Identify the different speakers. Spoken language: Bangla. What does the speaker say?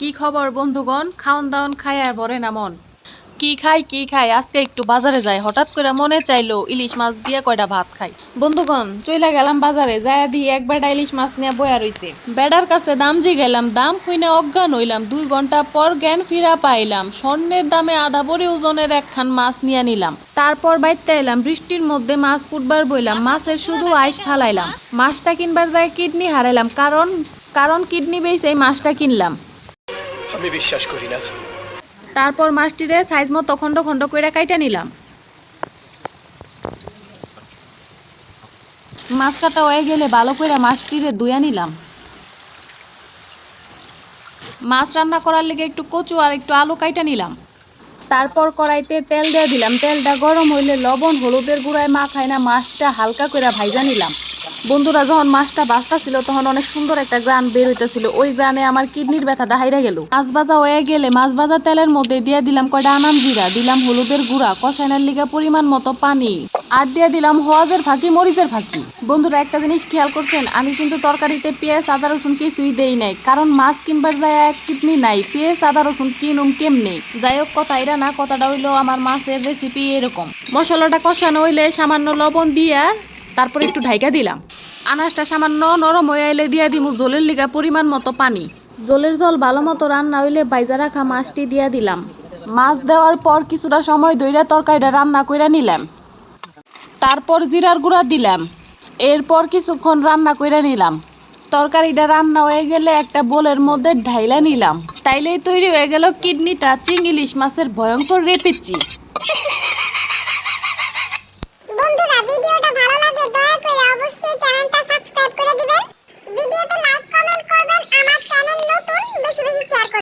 Speaker 1: কি খবর, বন্ধুগণ? খাওন দাওন খায় ভরে না মন। কি খাই কি খাই? আজকে একটু বাজারে যাই। হঠাৎ করে মনে চাইলো ইলিশ মাছ দিয়ে কয়টা ভাত খাই। বন্ধুগণ, চইলা গেলাম বাজারে। যায়া দিয়ে এক বেটা ইলিশ মাছ নিয়ে বয়া রইছে। বেডার কাছে দাম জি গেলাম, দাম হইনা অজ্ঞান হইলাম। দুই ঘণ্টা পর জ্ঞান ফিরা পাইলাম। স্বর্ণের দামে আধা বড়ি ওজনের একখান মাছ নিয়ে নিলাম। তারপর বাইতে এলাম, বৃষ্টির মধ্যে মাছ কুটবার বইলাম। মাছের শুধু আইস ফালাইলাম। মাছটা কিনবার যায় কিডনি হারাইলাম। কারণ কারণ কিডনি বেইছে এই মাছটা কিনলাম।
Speaker 2: আমি বিশ্বাস করি না।
Speaker 1: তারপর মাছটিরে সাইজ মতো খন্ড খন্ড কইরা কাইটা নিলাম। মাছ কাটা হয়ে গেলে ভালো করে মাছটিরে ধুয়া নিলাম। মাছ রান্না করার লেগে একটু কচু আর একটু আলু কাইটা নিলাম। তারপর কড়াইতে তেল দিয়ে দিলাম। তেলটা গরম হইলে লবণ, হলুদের গুঁড়ায় মাখাই না, মাছটা হালকা করে ভাইজা নিলাম। বন্ধুরা, যখন মাছটা বাস্তা ছিল তখন অনেক সুন্দর একটা গ্রান বের হইতেছিল। ওই গ্রানে আমার কিডনির ব্যথাটা হাইরা গেল। মাছ ভাজা হয়ে গেলে মাছ ভাজা তেলের মধ্যে দিয়ে দিলাম কয়টা আনাম জিরা, দিলাম হলুদের গুঁড়া, কষাইনার লিগা পরিমাণ মতো পানি, আর দিয়ে দিলাম হোয়াজের ফাঁকি, মরিচের ফাঁকি। বন্ধুরা, একটা জিনিস খেয়াল করছেন, আমি কিন্তু তরকারিতে পেঁয়াজ, আদা, রসুন কিছুই দেই নাই, কারণ মাছ কিনবার যায় এক কিডনি নাই, পেঁয়াজ, আদা, রসুন কিনুম কেমনে? যাই হোক, কথা এরা না, কথাটা হইল আমার মাছের রেসিপি এরকম। মশলাটা কষানো হইলে সামান্য লবণ দিয়া তারপর একটু ঢাইকা দিলাম। আনাজটা সামান্য নরম হয়ে এলে দিয়া দিমু জলের লিগা পরিমাণ মতো পানি। জলের জল ভালো মতো রান্না হইলে বাইজা রাখা মাছটি দিয়া দিলাম। মাছ দেওয়ার পর কিছুটা সময় দইরা তরকারিটা রান্না কইরা নিলাম। তারপর জিরার গুঁড়া দিলাম। এরপর কিছুক্ষণ রান্না কইরা নিলাম। তরকারিটা রান্না হয়ে গেলে একটা বোলের মধ্যে ঢাইলা নিলাম। তাইলেই তৈরি হয়ে গেল কিডনিটা চিং ইলিশ মাছের ভয়ঙ্কর রেপেচি।